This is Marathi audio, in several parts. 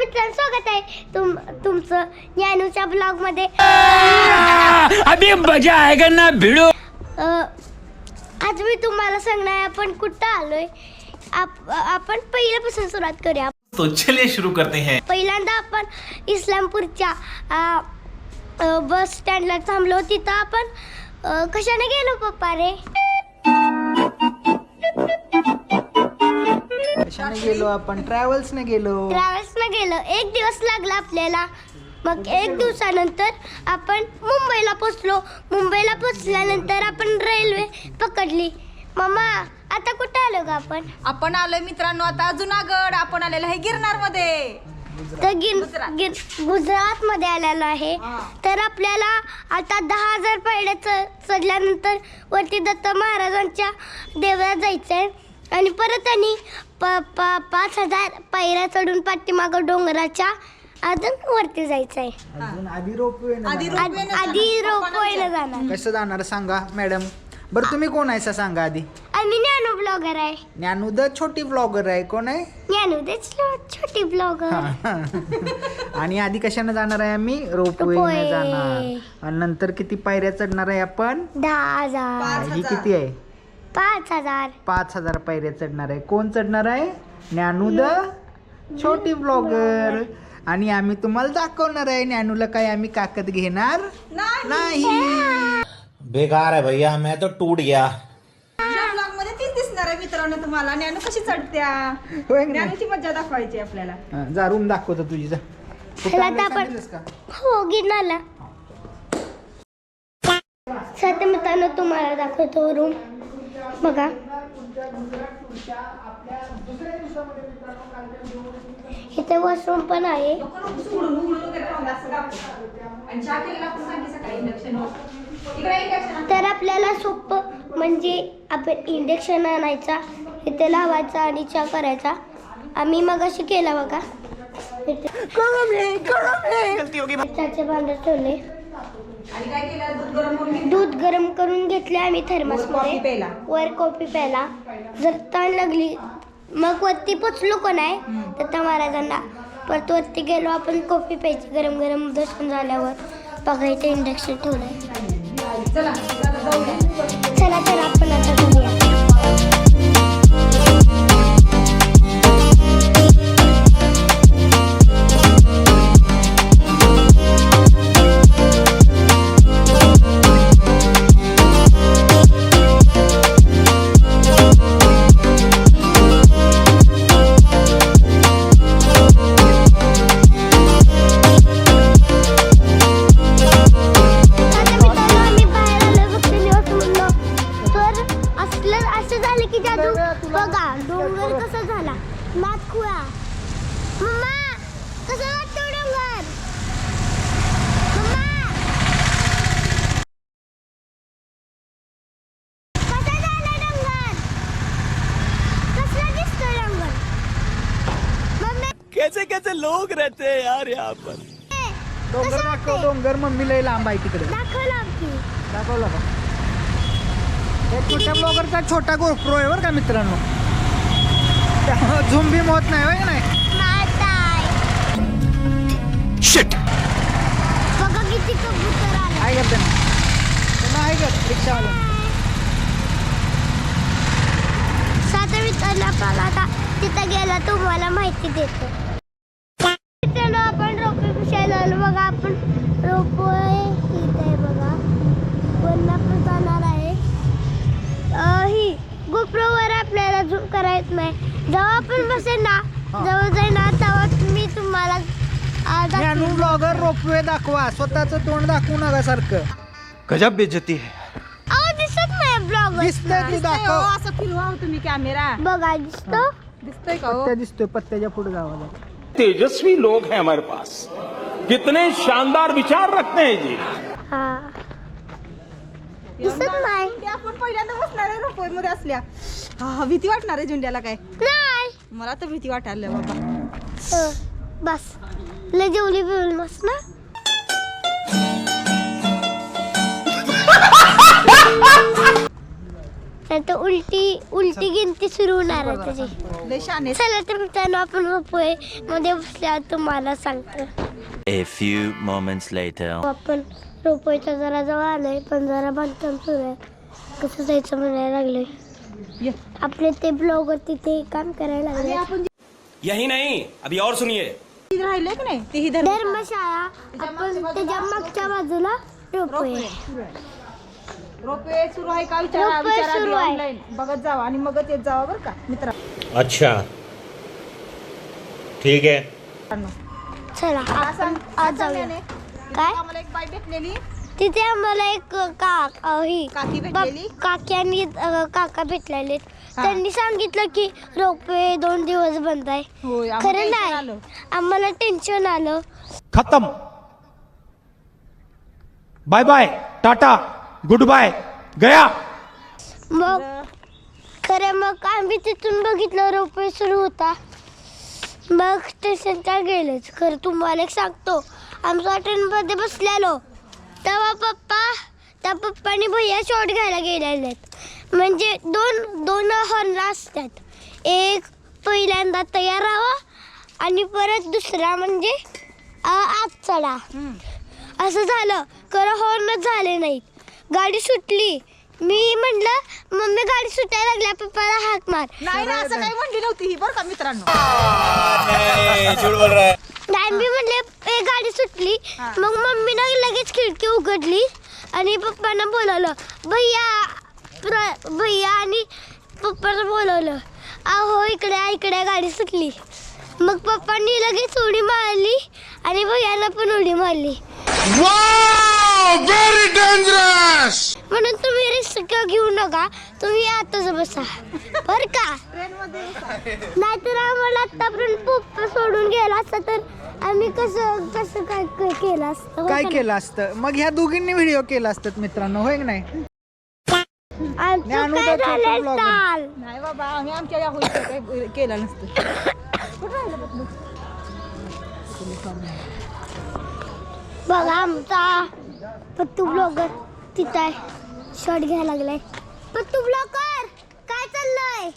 मित्रांनो स्वागत आहे तुम तुमचं ज्ञानूच्या ब्लॉगमध्ये अभी मजा आएगा ना भिड़ो. आज मी तुम्हाला सांगणार आहे आपण कुठं आलोय? आप, आपण पहिल्यापासून सुरुवात करूया. तो चलिए शुरू करते हैं. पहिल्यांदा आपण इस्लामपूरच्या अ, बस स्टँडला थांबलो. तिथं आपण अ, कशाने गेलो पप्पा रे? कशाने गेलो आपण? ट्रॅव्हल्सने गेलो. ट्रॅव्हल्सला गेलो. एक दिवस लागला आपल्याला. मग एक दिवसानंतर आपण मुंबईला पोचलो. मुंबईला पोचल्यानंतर आपण रेल्वे पकडली. मम्मा आता कुठे आलो का आपण? आपण आलोय मित्रांनो आता जुनागड. आपण आलेलो आहे गिरनारमध्ये तर गिर गुजरात. गिर गुजरात मध्ये आलेलो आहे. हा. तर आपल्याला आता दहा हजार पायऱ्या च- चढल्यानंतर वरती दत्त महाराजांच्या देवळात जायचंय. आणि परत आणि प प पाच हजार पायऱ्या चढून पाठीमागं डोंगराच्या अजून वरती जायचंय. अजून आधी रोपवे आधी आध- रोपवेनं आधी जाणार. रोपवायला जाणार. कसं जाणार सांगा मॅडम. बरं तुम्ही कोण आहे सांगा आधी? आम्ही ज्ञानू ब्लॉगर आहे. ज्ञानुद छोटी ब्लॉगर आहे. कोण आहे? ज्ञानू तेच छोटी ब्लॉगर. आणि आधी कशाने जाणार आहे आम्ही? Ropeway ropeway. जाणार. आणि नंतर किती पायऱ्या चढणार आहे आपण? दहा हजार. पाच ही हजार. किती आहे? पाच हजार. पाच हजार पायऱ्या चढणार आहे. कोण चढणार आहे? ज्ञानुद छोटी ब्लॉगर आणि आम्ही तुम्हाला दाखवणार आहे ज्ञानूला काय आम्ही काकत घेणार नाही. नाही. बेकार है भैया मैं तो टूट गया. ब्लॉगमध्ये तीच दिसणार आहे मित्रांनो तुम्हाला. ज्ञानू कशी चढत्या? होय की नाही? ज्ञानूची मज्जा दाखवायची आपल्याला. हा, जा रूम दाखवतो तुझी जा. कुठं चला आलोय आता आपण- सांगितलंस का? हो गिरणाला सत्य मित्रांनो तुम्हाला दाखवतो रूम बघा. इथे वॉशरूम पण आहे. तर आपल्याला सोपं म्हणजे आपण इंडक्शन आणायचा इथे लावायचा आणि चहा करायचा. आम्ही मग अशी केला बघा. चहाचे भांडे ठेवले. आणि काय केलं? दूध गरम करून घेतलं. दूध गरम करून घेतले आम्ही वर कॉफी थर्मसमध्ये प्यायला. वर कॉफी प्यायला. जर तण लागली मग वरती पोचलो कोण आहे? दत्त महाराजांना परत वरती गेलो आपण कॉफी प्यायची गरम गरम दर्शन झाल्यावर बघा इथे इंडक्शन ठेवलंय. चला चला जाऊया. चला तर कैसे लोग रहते हैं यार यहाँ पर? डोंगर दाखव? डोंगर मम्मी लय लांब आहे तिकडे. दाखवलं की. दाखवलं का? हे छोट्या ब्लॉगरचा छोटा गोप्रो आहे बरं का मित्रांनो. त्यामुळं झुम बिम होत नाही होय का नाही? माताय शिट बघा किती कबूतर आले. आहे का त्यांना? त्यांना आहे का रिक्षावाला? सात मित्रांनो आपल्याला आता? तिथं गेला तुम्हाला माहिती देतो. आलो बघा आपण. रोपवे इथे आहे बघा. आपण जाणार आहे. अं, ही गोप्रोवर आपल्याला झूम करायचं नाही. जेव्हा आपण बसेल ना जवळ जाईल ना तेव्हा मी तुम्हाला ब्लॉगर रोपवे दाखवा. स्वतःचं तोंड दाखवू नका सारखं. गजब बेइज्जती है. अहो दिसत नाही ब्लॉग दिसतंय दिसतंय हो, दाखव असं फिरवा तुम्ही कॅमेरा बघा दिसतो? दिसतोय का हो? पत्त्या दिसतोय पत्त्याच्या पुढे जावा तेजस्वी लोग हैं हमारे पास। कितने शानदार विचार रखते हैं जी। हा। दिसत नाही. ते आपण पहिल्यांदा बसणार आहे रोपवे मध्ये असल्या. हा हा, भीती वाटणार आहे झुंड्याला काय? नाही. मला तर भीती वाटायला बाबा. अ, बस. लय जेवली बिवली मस्त. ना नाही तर उलटी उलटी गिनती सुरू होणार आहे त्याची लय चला तर मित्रांनो आपण रोपवे मध्ये बसल्यावर तुम्हाला सांगतो. A few moments later. आपण रोपवेच्या जरा जवळ आलोय पण जरा बांधकाम सुरू आहे. कसं जायचं म्हणायला लागलोय. ये. आपले ते ब्लॉगर तिथे काम करायला लागले. यही नहीं अभी और सुनिए। इथं राहिलंय की नाही? धर्म धर्मशाळा. आपण त्याच्या मागच्या बाजूला रोपवे रोपवे सुरू आहे का? विचारा विचारा सुरू आहे. ऑनलाईन बघत जावा आणि मगच येत जावा बरं का मित्र. अच्छा. ठीक है चला आपण आज जाऊया. काय? आम्हाला एक बाई भेटलेली. तिथे आम्हाला एक अ, ही काकी भेटलेली? काकी आणि अ, काका भेटलेले. त्यांनी सांगितलं की रोपवे दोन दिवस बंद आहे. होय आम्हाला खरं नाही. आलं. आम्हाला टेन्शन आलं. खत्म. Bye bye tata goodbye. गया. मग खरं मग आम्ही तिथून बघितलं रोपवे सुरू होता. मग स्टेशनच्या गेलेच. खरं तुम्हाला एक सांगतो आमच्या ट्रेनमध्ये बसलेलो. तेव्हा पप्पा त्या पप्पानी भैया शॉट घ्यायला गेलेले आहेत. म्हणजे दोन दोन हॉर्न असतात. एक पहिल्यांदा तयार राहावा आणि परत दुसरा म्हणजे आत चढा. असं झालं. खरं हॉर्नच झाले नाहीत. गाडी सुटली. मी म्हटलं मम्मी गाडी सुटायला लागल्या पप्पाला हाक मार. नाही ना असं काही म्हणली नव्हती ही बरं का मित्रांनो. नाही मी म्हणले ए गाडी सुटली. मग मम्मीनं लगेच खिडकी उघडली आणि पप्पांना बोलवलं भैया प्र भैया आणि पप्पाला बोलवलं. अहो इकडे इकडे गाडी सुटली. मग पप्पांनी लगेच उडी मारली आणि भैयाला पण उडी मारली. म्हणून तुम्ही रिस्क घेऊ नका. तुम्ही आताच बसा. बर का? नाहीतर आम्हाला आतापर्यंत पप्पा सोडून गेला असता तर आम्ही कसं कसं काय क- केलं असतं? काय? केलं असतं? मग ह्या दोघींनी व्हिडिओ केला असतात मित्रांनो होय की नाही? आमचं काय vlogger. चाल नाही बाबा आम्ही आमच्या या होईल काही केलं नसतं. बघा आमचा पत्तू ब्लॉगर तिथं आहे शॉट घ्यायला लागलाय पत्तू ब्लॉगर काय चाललंय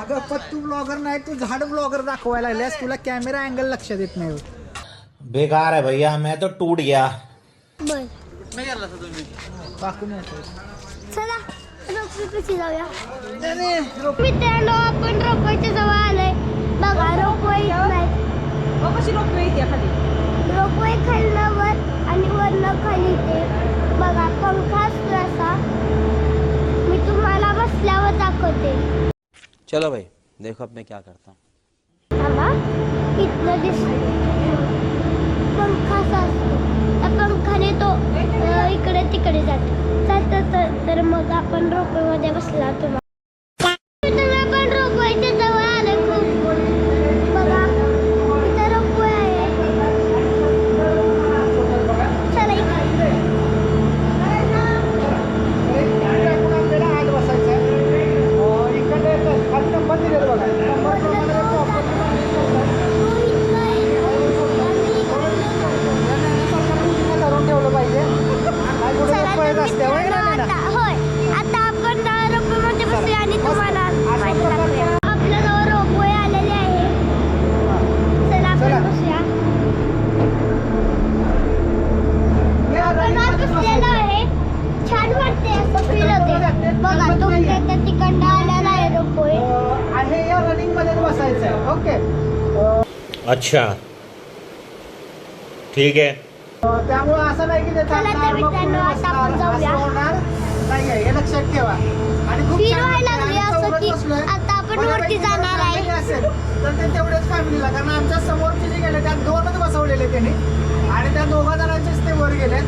अगं पत्तू ब्लॉगर नाही तू झाड ब्लॉगर दाखवायला लागल्यास तुला कॅमेरा अँगल लक्षात येत नाही बेकार है भैया मैं तो टूट गया। बर येतो. चला रोपवे पिशी जाऊया नाही, नाही, रोप- मित्रांनो आपण रोपवायच्या जवळ आलोय बघा रोपवे कशी रोपवे येते खाली। रोपवे खालनं वर आणि वरनं खाली ते. बघा पंखा असा. मी तुम्हाला बसल्यावर दाखवते. चलो भाई देखो अब मैं क्या करता हूँ. थांबा इथनं दिसतो पंखा असा असतो. त्या पंखाने तो इकडे तिकडे जातो. तर मग आपण रोपवेमध्ये बसला तुम्हाला अच्छा. ठीक है अं, त्यामुळे असं नाही की ते चला तर थांबणार, मग मित्रांनो, पुढे आता आपण बसणार, जाऊया. असं होणार नाही आहे, हे लक्षात ठेवा. आणि खूप फील छान व्हायला वाटतं. लागली आम्ही असं चौघं की बसलोय. आता आपण बऱ्यापैकी वरती जर जाणार आहे. family असेल तर ते तेवढेच फॅमिलीला कारण आमच्या समोरचे जे गेले त्यात दोनच बसवलेले त्यांनी. आणि त्या दोघा जणांचेच ते वर गेले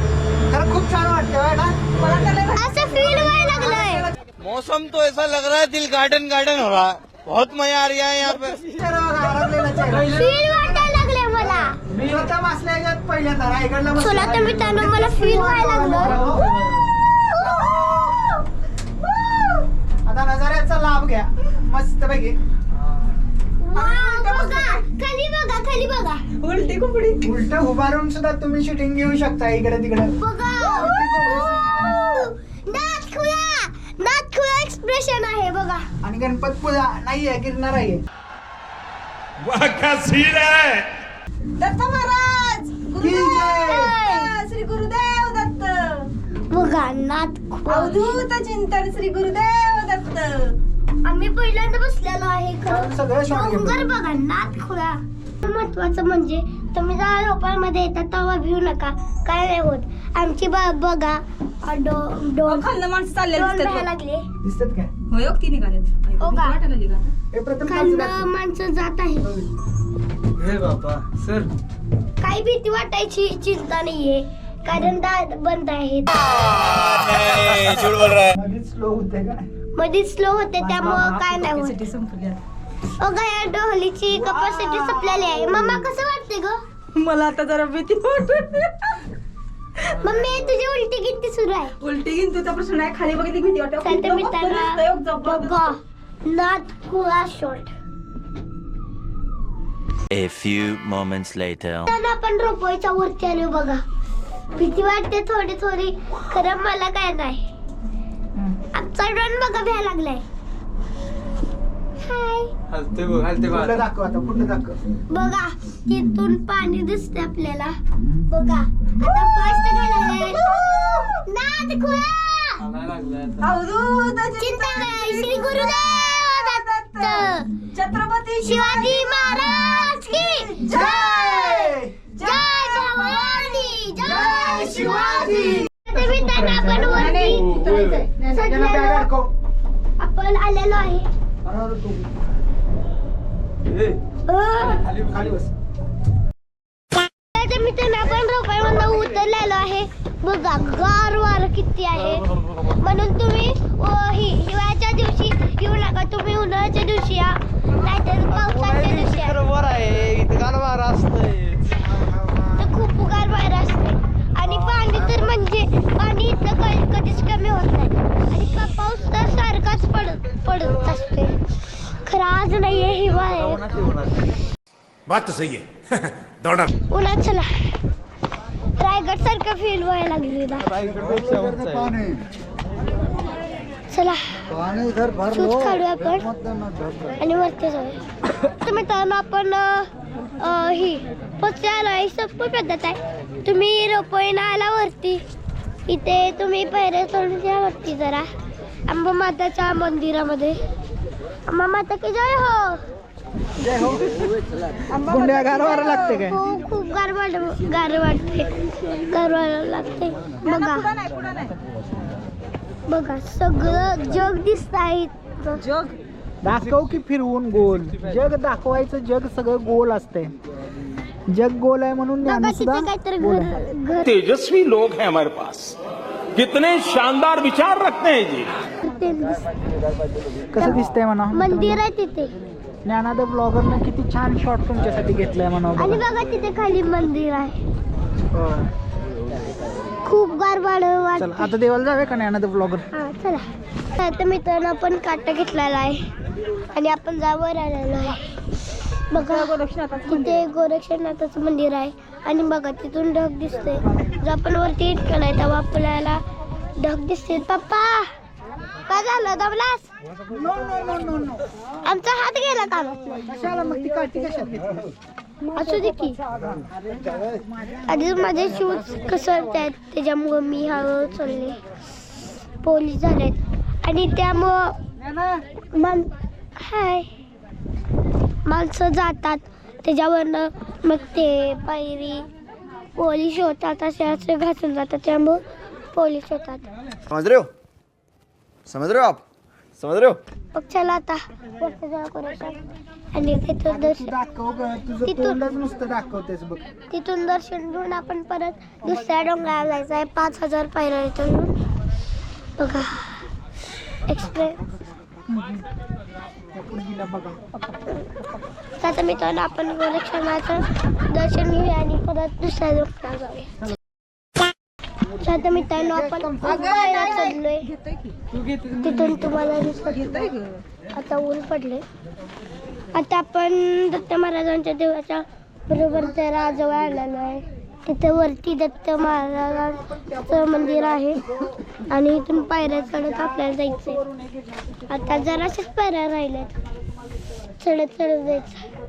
खरं खूप छान वाटतं होय ना असं फील व्हायला लागलंय. मौसम तो ऐसा लग रहा है दिल गार्डन गार्डन हो रहा है. बहुत मजा आ रहा है यहाँ पे। मी बसल्या पहिल्यांदा रायगडला बसलो. चला तर मित्रांनो मला फील व्हायला लागलं. आता नजाऱ्याचा लाभ घ्या. मस्त पैकी. बघा खाली बघा खाली बघा. उलटी कुपडी. उलट उभारून सुद्धा तुम्ही शूटिंग घेऊ शकता इकडे तिकडे. बघा. स्टेशन आहे. बघा. आणि गणपतपुळा नाही आहे गिरणार आहे. दत्त महाराज. गुरुदेव श्री गुरुदेव दत्त. बघा खोळ. अवधूत चिंतन श्री गुरुदेव दत्त. आम्ही पहिल्यांदा बसलेलो आहे सगळं डोंगर बघा नाथ खुळा. महत्वाचं म्हणजे तुम्ही जेव्हा रोपांमध्ये येतात तेव्हा भिऊ नका. काय नाही होत. आमची बा बघा. अ, डो- खाल्लं माणसं दिसतात लागले. दिसतात काय? होय हो, ती निघालेत हो का? वाटायला लागली का आता? हे प्रथम खाल्लं दाखव. माणसं जात आहे. हे बाबा सर. काही भीती वाटायची चिंता नाहीये. कारण दार बंद आहेत. मध्येच स्लो होते का? मध्ये स्लो होते त्यामुळं काय नाही होत. Capacity संपली आता. बघा या डोहलीची कपॅसिटी संपलेली आहे. मम्मा कसं वाटते ग? मला आता जरा भीती वाटत मम्मी तुझी उलटी किती सुरू आहे? उलटी घेऊन तुझा प्रश्न नाही खाली बघितली भीती वाटत? तर मित्रांनो. बघा. नाथ खुळा shot. A few moments later. त्यांना आपण रोपवायच्या वरती आलो बघा. भीती वाटते थोडी थोडी खरं मला काय नाही. आमचा ड्रोन बघा भ्यायला लागलाय. हाय पुढलं दाखव आता पुढलं दाखव? बघा तिथून पाणी दिसते आपल्याला. बघा आता फास्ट गेलेले नाथ खुळा. चिंता नाही श्री गुरुदेव दत्त. छत्रपती शिवाजी महाराज की जय! जय! भवानी जय शिवाजी! आपण वरती. सजलेलो आपण आलेलो आहे. आता मित्रांनो आपण रोपायमधनं उतरलेलो आहे. बघा गार वार किती आहे म्हणून तुम्ही अं, हि हिवाळ्याच्या दिवशी येऊ नका तुम्ही उन्हाळ्याच्या दिवशी या नाहीतर पावसाच्या दिवशी या. तर खूप उगार बाहेर असते आणि पाणी तर म्हणजे पाणी इथलं क- कधीच कमी होत नाही आणि पा- पाऊस तर सारखाच पडत पडत असते खरं आज नाहीये बात तो सही है दौड़ा. उन्हात चला रायगड सारखं फील व्हायला लागली ना चला. शूज काढूया आपण. आणि वरती जाऊया. तर मित्रांनो आपण अं, ही पोचायला ही सोपी पद्धत आहे. तुम्ही रोपवेनं आला वरती. इथे तुम्ही पहिरे सोडून या वरती जरा. अंबा माताच्या मंदिरामध्ये. अंबा माता की जय हो. गुंड्या गारवारा लागते काय? हो खूप गार वाट गार वाटते. गार वाटायला लागते. बघा. बघा सगळं जग दिसत आहे इथं. जग? दाखव की फिरवून गोल. जग दाखवायचं जग सगळं गोल असते जग गोल आहे म्हणून बघा ज्ञान तिथे सुद्धा काहीतरी गोल घर आहे. घर तेजस्वी लोग हैं हमारे पास। कितने शानदार विचार रखते हैं जी। ते दिसतं. कसं दिसतंय म्हणा? मंदिर आहे तिथे. ज्ञानाद ब्लॉगरनं किती छान शॉट तुमच्यासाठी घेतलाय म्हणा आणि बघा. बघा तिथे खाली मंदिर आहे. हो. खूप गार चला आता देवाला जाऊया का ज्ञानाद ब्लॉगर? हा चला. आता मित्रांनो आपण काटा घेतलेला आहे. आणि आपण जावर आलेलो आहे. बघा तिथे गोरक्षनाथाचं मंदिर आहे. आणि बघा तिथून ढग दिसते जर आपण वरती इतकं नाही तेव्हा आपल्याला ढग दिसते पप्पा! काय झालं? दमलास no no no no no आमचा हात गेला कामात कशाला मग ती काठी कशात घेतली? असू दे की. आधी माझे शूज कसरतायत त्याच्यामुळं मी हळूहळू चालले. पोलीस झालेत. आणि त्यामुळं मान हाय. माणसं जातात. त्याच्यावरनं मग ते पायरी पोलीस होतात असे असे घासून जातात. त्यामुळं पोलीस होतात. समझ रहे हो. समझ रहे हो आप समझ रहे हो? मग चला आता. वरती जाऊ करू आणि तिथून तू दर्शन दाखव ग तुझं तिथून- तोंडच नुसतं दाखवतेस बघ. तिथून दर्शन घेऊन आपण परत दुसऱ्या डोंगराला जायचं आहे. पाच हजार पायऱ्या इथून बघा. एक्सप्रेस बघा. आता मित्रांनो आपण गोरक्षणाचं दर्शन घेऊया आणि परत दुसऱ्या डोंगराला जाऊया. आता मित्रांनो आपण पायऱ्या चढलोय तिथून तुम्हाला दिसत आता ऊन पडले आता आपण दत्त महाराजांच्या देवाच्या बरोबर त्या राजवळ आलेलो आहे. तिथे वरती दत्त महाराजांचं मंदिर आहे. आणि इथून पायऱ्या चढत आपल्याला जायचंय. आता जराशाच पायऱ्या राहिल्यात. चढत चढत जायचं.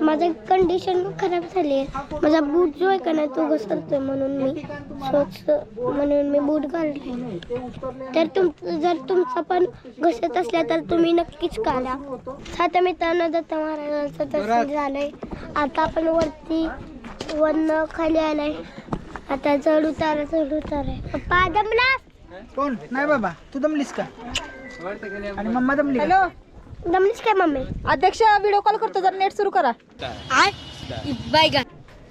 माझं कंडिशन खराब झाली आहे. माझा बूट जो आहे का नाही तो घसरतोय म्हणून मी स्वच्छ म्हणून मी बूट घालते तर तुम जर तुमचा पण घसत असला तर तुम्ही नक्कीच काढा. आता मित्रांनो दत्त महाराजांचं दर्शन झालंय. आता आपण वरती वरनं खाली आलाय. आता चढ उतार चढ उतार आहे. पप्पा दमला कोण? नाही बाबा. तू दमलीस का? आणि मम्मा दमली? हॅलो? दमलीस काय मम्मी? अध्यक्ष व्हिडिओ कॉल करतो. जर नेट सुरू करा.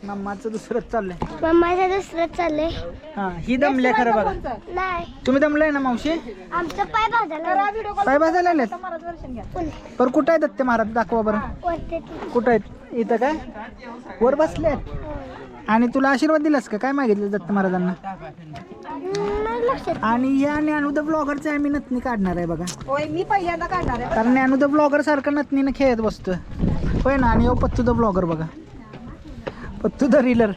मम्माचं दुसरंच चाललंय. मम्माचं दुसरं चाललंय. हा ही दमल्या खरं बघा. नाही. तुम्ही दमलाय ना मावशी? आमचं पाय भाजायला व्हिडिओ कॉल पाय भाजायला आलेत महाराज दर्शन घ्या. पर कुठं आहेत दत्त महाराज? दाखवा बरं. वरती कुठं आहेत? इथं काय? वर बसले आणि तुला आशीर्वाद दिलास का? काय मागितलं दत्त महाराजांना? नाही लक्षात. आणि या ज्ञानोद ब्लॉगरचे आम्ही नथनी काढणार आहे बघा. होय मी पहिल्यांदा काढणार आहे. कारण ज्ञानोद ब्लॉगर सारखं नथनीनं खेळत बसतो होय ना आणि यो पत्तू द ब्लॉगर बघा. Pattu the reeler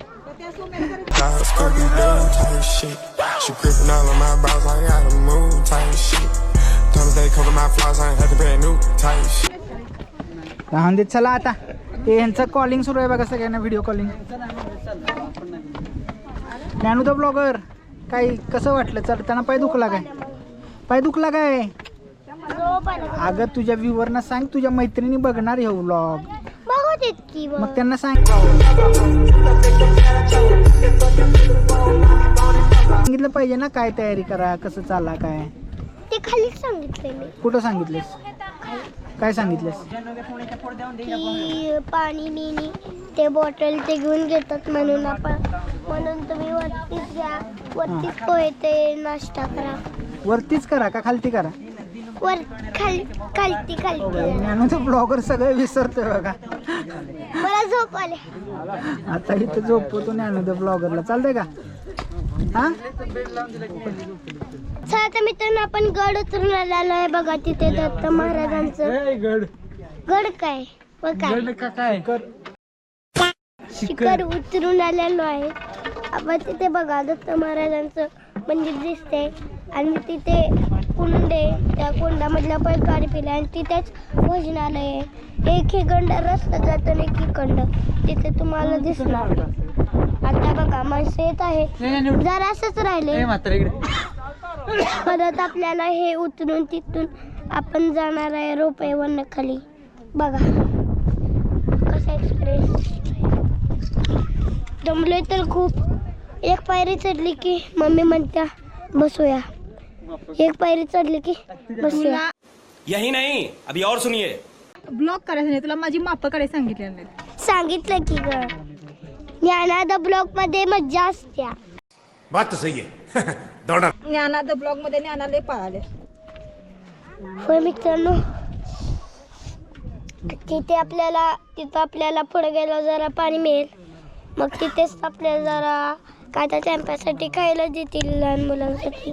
Clouds could be done type shit. She gripping all on my balls, I gotta move type shit. Tell me they cover my flaws, I ain't had to pay new type shit. राहून देत चला आता. ते यांचं कॉलिंग सुरू आहे बघा सगळ्यांना व्हिडिओ कॉलिंग ज्ञानोद ब्लॉगर काय कसं वाटलं? चढताना पाय दुखला काय पाय दुखला काय. अगं तुझ्या व्ह्यूवरना सांग तुझ्या मैत्रिणी बघणार हे व्लॉग मग त्यांना सांग. सांगितलं पाहिजे ना काय तयारी करा कसं चाला काय. ते खालीच सांगितलंय मी. कुठं सांगितलेस? काय सांगितलेस? पाणी ते बॉटल ते घेऊन घेतात म्हणून आपण. म्हणून तुम्ही वरतीच घ्या. वरतीच पोहे ते नाश्ता करा. वरतीच करा का खालती करा? वर खाल खालती खालती ज्ञानोचं ब्लॉगर सगळे विसरतोय बघा. मला झोप आले. आता इथं झोपतो ज्ञानोद ब्लॉगरला चालतंय का? हा? चला तर मित्रांनो आपण गड उतरून आलेलो आहे बघा तिथे दत्त महाराजांचं. गड. गड काय? व काय? काय? शिखर उतरून आलेलो आहे. आपण तिथे बघा दत्त महाराजांचं मंदिर दिसते आणि तिथे कुंड त्या कुंडामधला पण पाणी पिलं आणि तिथेच भोजनालय आहे. एक हे गंड रस्ता जातो आणि एक खंड. तिथे तुम्हाला दिसणार. आता बघा माणसं येत आहे जरा असंच राहिले. परत आपल्याला हे उतरून तिथून आपण जाणार आहे रोपे खाली बघा. कसा एक्सप्रेस दमलोय तर खूप. एक पायरी चढली की मम्मी म्हणत्या बसूया. एक पायरी चढली की बसूया. यही नहीं अभी और सुनिए. ब्लॉक करायचं नाही तुला माझी माप नाही सांगितलं की ग. ज्ञानादा ब्लॉकमध्ये मज्जा असत्या. बात तो सही है दौड़ा ज्ञानाद ब्लॉगमध्ये ज्ञानालय पळाले होय मित्रांनो तिथे आपल्याला तिथं आपल्याला पुढे गेलो जरा पाणी मिळेल. मग तिथेच आपल्याला जरा काय त्या टॅम्पासाठी खायला देतील लहान मुलांसाठी.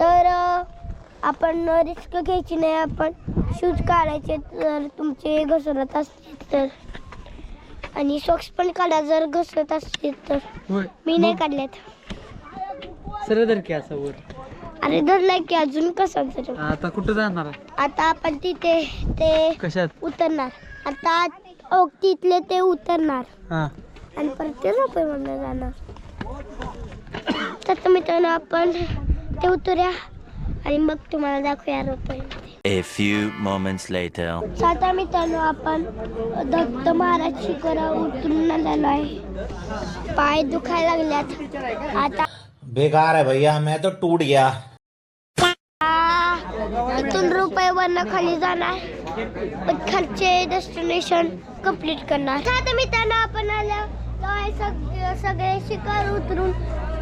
तर आपण रिस्क घ्यायची नाही आपण शूज काढायचे जर तुमचे घसरत असतील तर. आणि सॉक्स पण काढा जर घसरत असतील तर. मी नाही काढल्यात. सरळ धर की असं वर. अरे धरलाय की अजून कसा आता कुठं जाणार आता आपण तिथे ते कशात? उतरणार. आता ओ, तिथले ते उतरणार. हा. आणि परत ते रुपये म्हणून जाणार. तर मित्रांनो आपण ते उतरूया आणि मग तुम्हाला दाखवूया रुपये A few moments later. आता मित्रांनो आपण दत्त महाराज शिखरा उतरून आलेलो आहे. पाय दुखायला लागल्यात. आता बेकार है भैया मैं तो टूट गया. इथून रुपये वरनं खाली जाणार. पण खालचे डेस्टिनेशन कंप्लीट करणार. आता मित्रांनो आपण आलो आहे सग- सगळे शिखर उतरून.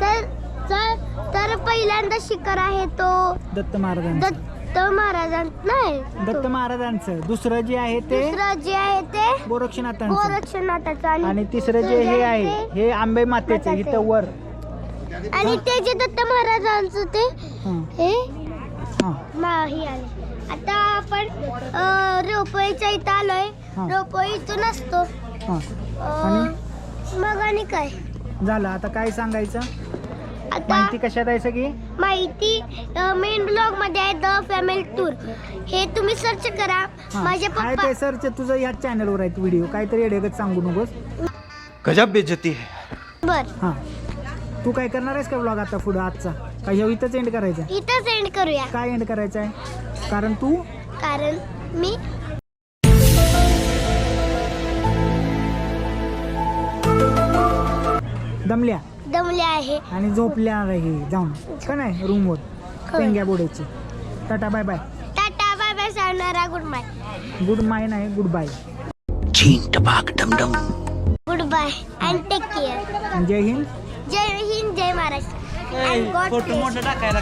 तर तर- तर पहिल्यांदा शिखर आहे तो दत्त महाराजांचं. दत्त महाराजांत नाही दत्त महाराजांचं. दुसरं जे आहे ते? दुसरं जे आहे ते गोरक्षनाथांचं. गोरक्षनाथाचं आणि तिसरं जे हे आहे हे आंबे मातेचं इथं वर. आणि ते जे दत्त महाराजांचं ते हं, हे हं. आले आता आपण रोपवेच्या इथं आलोय. हा. रोप इथून असतो. हां. अं, मग आणि काय? झालं. आता काय सांगायचं? आता माहिती कशात आहे सगळी? माहिती मेन ब्लॉगमध्ये आहे द फॅमिली टूर हे तुम्ही सर्च करा. हां. माझे काय पप्पा ते सरच तुझं ह्याच चॅनलवर आहेत व्हिडिओ काहीतरी येडेगत सांगू नकोस. गजब बेइज्जती है. बर. हां. तू काय करणार आहेस का ब्लॉग आता पुढं आजचा? का ह्यो इथंच एंड करायचा? आहे? इथंच एंड करूया. काय एंड करायचा आहे कारण तू? कारण मी दमल्या? दमले आहे. आणि झोपल्या आहे जाऊन. का नाही? रूमवर. पेंग्या बोडायची tata bye bye tata bye bye सांगणारा गुड बाय गुड माय नाही goodbye goodbye and take care जय हिंद. जय हिंद जय महाराष्ट्र. And God bless. मोठं टाकायला